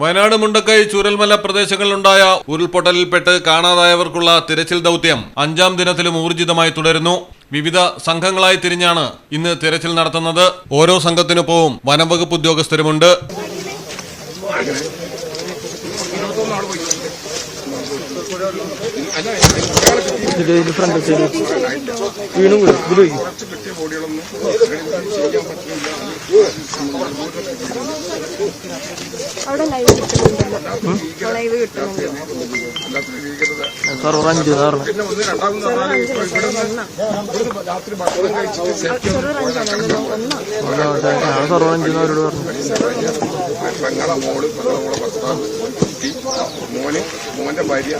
വയനാട് മുണ്ടക്കൈ ചൂരൽമല പ്രദേശങ്ങളിലുണ്ടായ ഉരുൾപൊട്ടലിൽപ്പെട്ട് കാണാതായവർക്കുള്ള തിരച്ചിൽ ദൗത്യം അഞ്ചാം ദിനത്തിലും ഊർജിതമായി തുടരുന്നു. വിവിധ സംഘങ്ങളായി തിരിഞ്ഞാണ് ഇന്ന് തിരച്ചിൽ നടത്തുന്നത്. ഓരോ സംഘത്തിനൊപ്പവും വനംവകുപ്പ് ഉദ്യോഗസ്ഥരുമുണ്ട്. വീണു സർവർ അഞ്ച് സാറിന് സർവർ അഞ്ച് അവരോട് പറഞ്ഞു മോന് മോന്റെ ഭാര്യ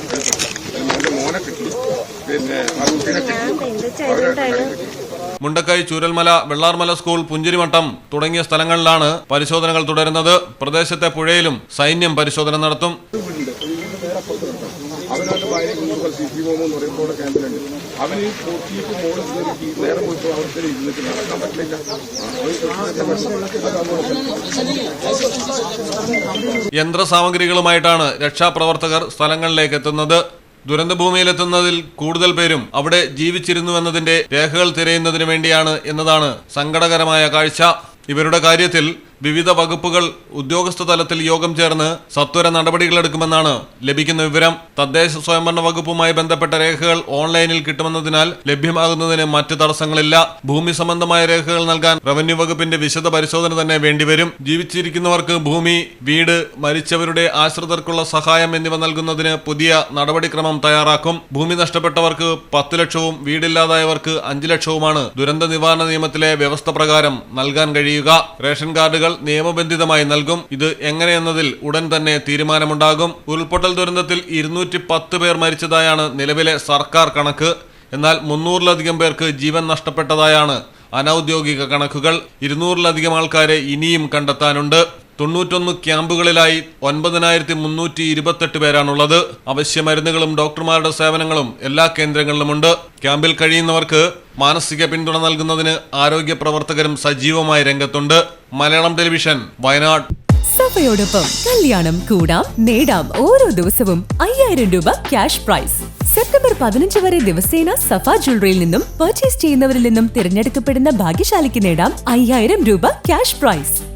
മോന്റെ മോനെ കിട്ടി പിന്നെ ആ കുട്ടീനെ കിട്ടി മുണ്ടക്കൈ ചൂരൽമല വെള്ളാർമല സ്കൂൾ പുഞ്ചിരിമട്ടം തുടങ്ങിയ സ്ഥലങ്ങളിലാണ് പരിശോധനകൾ തുടരുന്നത്. പ്രദേശത്തെ പുഴയിലും സൈന്യം പരിശോധന നടത്തും. അവനവന്റെ ഭാര്യ കുഞ്ഞുങ്ങൾ സി പി മോമോ എന്ന് പറയുമ്പോൾ ക്യാമ്പിലുണ്ട് അവൻ ഈ പൊട്ടിയിട്ട് മോൾ കയറി നേരെ പോയിട്ട് അവിടെ ഇരുന്നിട്ട് നടക്കാൻ പറ്റില്ല യന്ത്രസാമഗ്രികളുമായിട്ടാണ് രക്ഷാപ്രവർത്തകർ സ്ഥലങ്ങളിലേക്ക് എത്തുന്നത് ദുരന്തഭൂമിയിലെത്തുന്നതിൽ കൂടുതൽ പേരും അവിടെ ജീവിച്ചിരുന്നുവെന്നതിന്റെ രേഖകൾ തിരയുന്നതിന് വേണ്ടിയാണ് എന്നതാണ് സങ്കടകരമായ കാഴ്ച. ഇവരുടെ കാര്യത്തിൽ വിവിധ വകുപ്പുകൾ ഉദ്യോഗസ്ഥ തലത്തിൽ യോഗം ചേർന്ന് സത്വര നടപടികളെടുക്കുമെന്നാണ് ലഭിക്കുന്ന വിവരം. തദ്ദേശ സ്വയംഭരണ വകുപ്പുമായി ബന്ധപ്പെട്ട രേഖകൾ ഓൺലൈനിൽ കിട്ടുമെന്നതിനാൽ ലഭ്യമാകുന്നതിന് മറ്റ് തടസ്സങ്ങളില്ല. ഭൂമി സംബന്ധമായ രേഖകൾ നൽകാൻ റവന്യൂ വകുപ്പിന്റെ വിശദ പരിശോധന തന്നെ വേണ്ടിവരും. ജീവിച്ചിരിക്കുന്നവർക്ക് ഭൂമി വീട് മരിച്ചവരുടെ ആശ്രിതർക്കുള്ള സഹായം എന്നിവ നൽകുന്നതിന് പുതിയ നടപടിക്രമം തയ്യാറാക്കും. ഭൂമി നഷ്ടപ്പെട്ടവർക്ക് പത്ത് ലക്ഷവും വീടില്ലാതായവർക്ക് അഞ്ച് ലക്ഷവുമാണ് ദുരന്ത നിവാരണ നിയമത്തിലെ വ്യവസ്ഥ പ്രകാരം നൽകാൻ കഴിയുക. റേഷൻ കാർഡുകൾ നിയമബന്ധിതമായി നൽകും. ഇത് എങ്ങനെയെന്നതിൽ ഉടൻ തന്നെ തീരുമാനമുണ്ടാകും. ഉരുൾപൊട്ടൽ ദുരന്തത്തിൽ ഇരുന്നൂറ്റി പത്ത് പേർ മരിച്ചതായാണ് നിലവിലെ സർക്കാർ കണക്ക്. എന്നാൽ മുന്നൂറിലധികം പേർക്ക് ജീവൻ നഷ്ടപ്പെട്ടതായാണ് അനൌദ്യോഗിക കണക്കുകൾ. ഇരുന്നൂറിലധികം ആൾക്കാരെ ഇനിയും കണ്ടെത്താനുണ്ട്. തൊണ്ണൂറ്റൊന്ന് ക്യാമ്പുകളിലായി ഒൻപതിനായിരത്തി മുന്നൂറ്റി ഇരുപത്തെട്ട് പേരാണുള്ളത്. അവശ്യ മരുന്നുകളും ഡോക്ടർമാരുടെ സേവനങ്ങളും എല്ലാ കേന്ദ്രങ്ങളിലുമുണ്ട്. ക്യാമ്പിൽ കഴിയുന്നവർക്ക് മാനസിക പിന്തുണ നൽകുന്നതിന് ആരോഗ്യ പ്രവർത്തകരും സജീവമായി രംഗത്തുണ്ട്. മലയാളം ടെലിവിഷൻ വയനാട്. സഭയോടൊപ്പം കല്യാണം കൂടാം നേടാം ഓരോ ദിവസവും അയ്യായിരം രൂപ ക്യാഷ് പ്രൈസ്. സെപ്റ്റംബർ പതിനഞ്ച് വരെ ദിവസേന സഫ ജ്വല്ലറിയിൽ നിന്നും പർച്ചേസ് ചെയ്യുന്നവരിൽ നിന്നും തിരഞ്ഞെടുക്കപ്പെടുന്ന ഭാഗ്യശാലിക്ക് നേടാം അയ്യായിരം രൂപ ക്യാഷ് പ്രൈസ്.